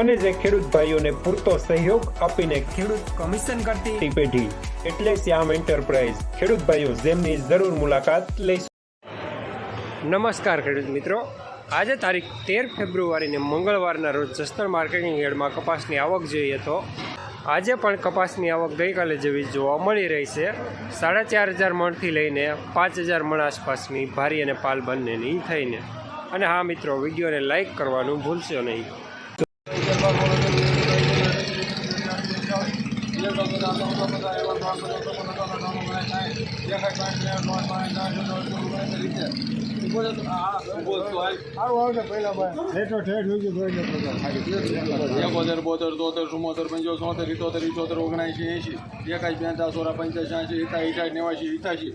અને જે ખેડૂત ભાઈઓને પૂરતો સહયોગ આપીને ખેડૂત કમિશન કરતી પેઢી એટલે શ્યામ એન્ટરપ્રાઇઝ. ખેડૂત ભાઈઓ જેમની જરૂર મુલાકાત લઈશું. નમસ્કાર ખેડૂત મિત્રો. આજે તારીખ તેર ફેબ્રુઆરીને મંગળવારના રોજ જસ્તર માર્કેટિંગ યાર્ડમાં કપાસની આવક જોઈએ તો આજે પણ કપાસની આવક ગઈકાલે જેવી જોવા મળી રહી છે. સાડા ચાર હજાર મણથી લઈને પાંચ હજાર મણ આસપાસની ભારી અને પાલ બંનેની થઈને. અને હા મિત્રો વિડીયોને લાઇક કરવાનું ભૂલશો નહીં. એકોતેર બોતેર તોતેર ચુમ્મોતેર પંચોતેર સોતેર ઇતોતેર ઇઠોતેર ઓગણએંશી એંશી એકાઈ પંચાસ સોળા પંચાસી ઇતા ઇઠાઈ નેવાસી ઇઠાસી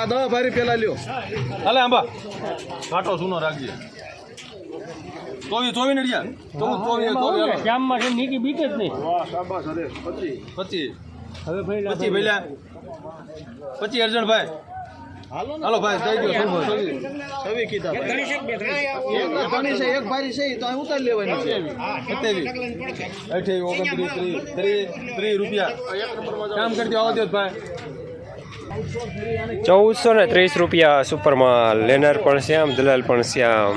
આ દવા ભારી પેલા લ્યો. હાલે આંબા. કાંટો સૂનો રાખજે. ચોવીસ ચોવીસ નડિયા ચૌદ. શ્યામમાં છે નીકી બીક જ નહીં. ભૈલા પચીસ અર્જણભાઈ હાલો ભાઈ થઈ ગયો છવ્વીસ કીધા ભાઈ. એક ઘણી છે એક ભારી છે તો ઉતારી લેવાની છે. સત્યાવીસ. અઠ્યાવીસ ઓગણત્રીસ ત્રીસ ત્રીસ ત્રીસ રૂપિયા. કામ કરતી આવો દો ભાઈ. ચૌદસો ને ત્રીસ રૂપિયા સુપરમાં લેનર પણ શ્યામ દલાલ પણ શ્યામ.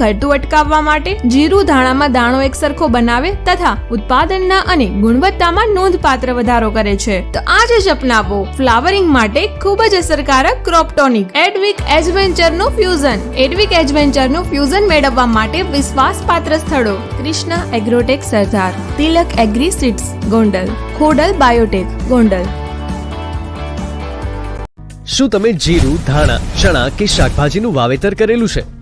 ઘટતું અટકાવવા માટે જીરું ધાણામાં દાણો એક સરખો બનાવે તથા ઉત્પાદનના અને ગુણવત્તામાં નોંધપાત્ર વધારો કરે છે. તો આજે જ અપનાવો ફ્લાવરિંગ માટે ખૂબ જ અસરકારક ક્રોપ ટોનિક. એડવિક એડવેન્ચરનું ફ્યુઝન. એડવિક એડવેન્ચરનું ફ્યુઝન મેળવવા માટે વિશ્વાસપાત્ર સ્થળો. Krishna agrotech Sardar. Tilak agri seeds. Gondal. Khodal biotech. Gondal. શું તમે જીરું, ધાણા, ચણા કે શાકભાજીનું વાવેતર કરેલું છે?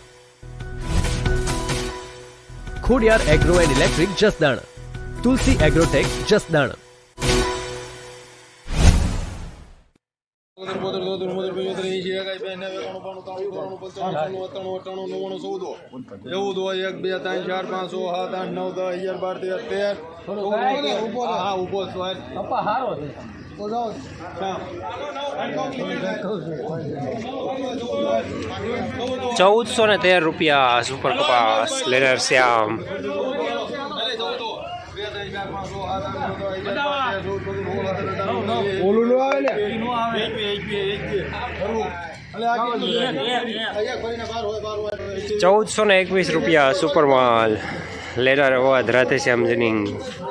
Khodiyar agro and electric Jasdan. Tulsi agrotech Jasdan. ચૌદો એક બે ત્રણ ચાર પાંચ છ સાત આઠ નવ દસ અગિયાર બાર તેર તેર હા ઊભો છો. ચૌદસો ને તેર રૂપિયા સુપર કપાસ લેનર શ્યામ ચૌદસો ને એકવીસ રૂપિયા સુપર અવાધ દસ અગિયાર બાર તેર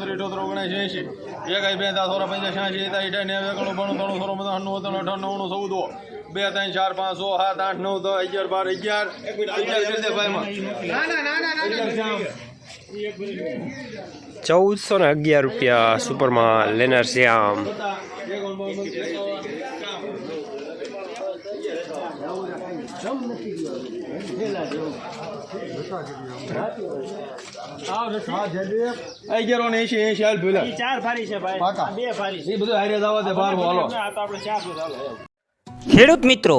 બે. ખરું. ઓગણીસ એસી એકવીસ બે ત્રણ લેનાર અવાજ છ્યાસી જનિંગ અઠાઈ નેવું એકણું રૂપિયા ત્રણું લેનાર બધા તેરસો ત્રણ રૂપિયા મીડિયમ કપાસ બે, ત્રણ, ચાર, પાંચ સો સાત, આઠ, નવ, દસ, અગિયાર, બાર, અગિયાર ચૌદસો ને અગિયાર રૂપિયા સુપરમાં લેનાર શ્યામ અગિયારો ને એસી એસી હાલ ભૂલા. ચાર ફારી છે ભાઈ. બે ફારી છે. એ બધું હારે જવા દે બાર હાલો આ તો આપણે ચાર ફૂટ હાલો. ખેડૂત મિત્રો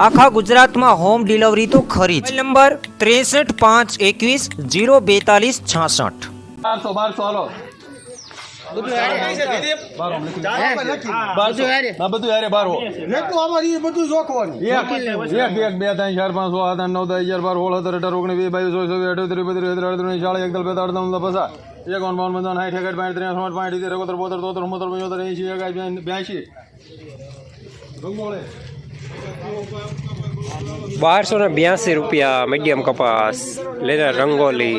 આખા ગુજરાતમાં હોમ ડિલિવરી તો ખરી જ નંબર ત્રેસઠ પાંચ એકવીસ જીરો બેતાલીસ છાસઠ બારસો બારસો હાલો બારસો હા બધું હારે બાર હો એક એક એક બે ત્રણ ચાર પાંચ આઠ નવ દસ અગિયાર બાર સોળ સત્તર અઢાર ઓગણીસ વીસ બાવીસ ચોવીસ છવ્વીસ અઠ્યોતેર બત્રીસ તેત્રીસ અડત્રીસ ચાલીસ એકદલ બેતાળીસ ત્રણ પચાસ બાવન સાઠ બોતેર તોતેર પંચોતેર એંશી એકાસી બ્યાસી બારસો ને બ્યાસી રૂપિયા મીડિયમ કપાસ લેના રંગોલી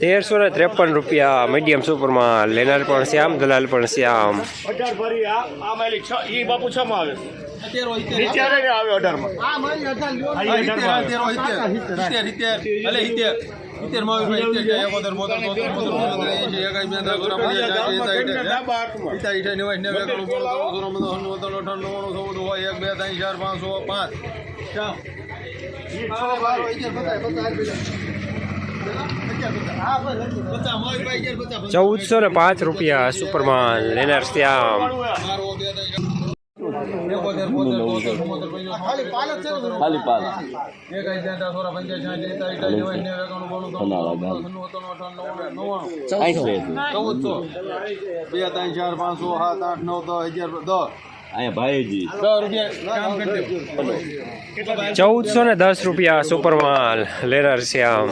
તેરસો ને ત્રેપન રૂપિયા મીડિયમ સુપરમાં લેનાર પણ શ્યામ દલાલ પણ શ્યામ અઢાર ફરી આ આ મારી છ ઈ બાપુ છ માં આવે અઢારમાં આ ઈ અઢારમાં આવે. ચૌદસો ને પાંચ રૂપિયા સુપરમાન લેનાર શ્યામ ખાલી પાલ. બે ત્રણ ચાર પાંચસો સાત આઠ નવ દસ હજાર દસ. અહીંયા ભાઈજી. દસ રૂપિયા કામ કરી દે. ચૌદસો ને દસ રૂપિયા સુપરમાલ. લેનાર શ્યામ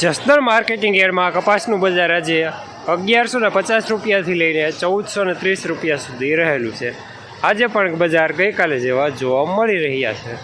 જસદણ માર્કેટિંગ એરમાં કપાસનું બજાર આજે અગિયારસો ને પચાસ રૂપિયાથી લઈને ચૌદસો ને ત્રીસ રૂપિયા સુધી રહેલું છે. આજે પણ બજાર ગઈકાલે જેવા જોવા મળી રહ્યા છે.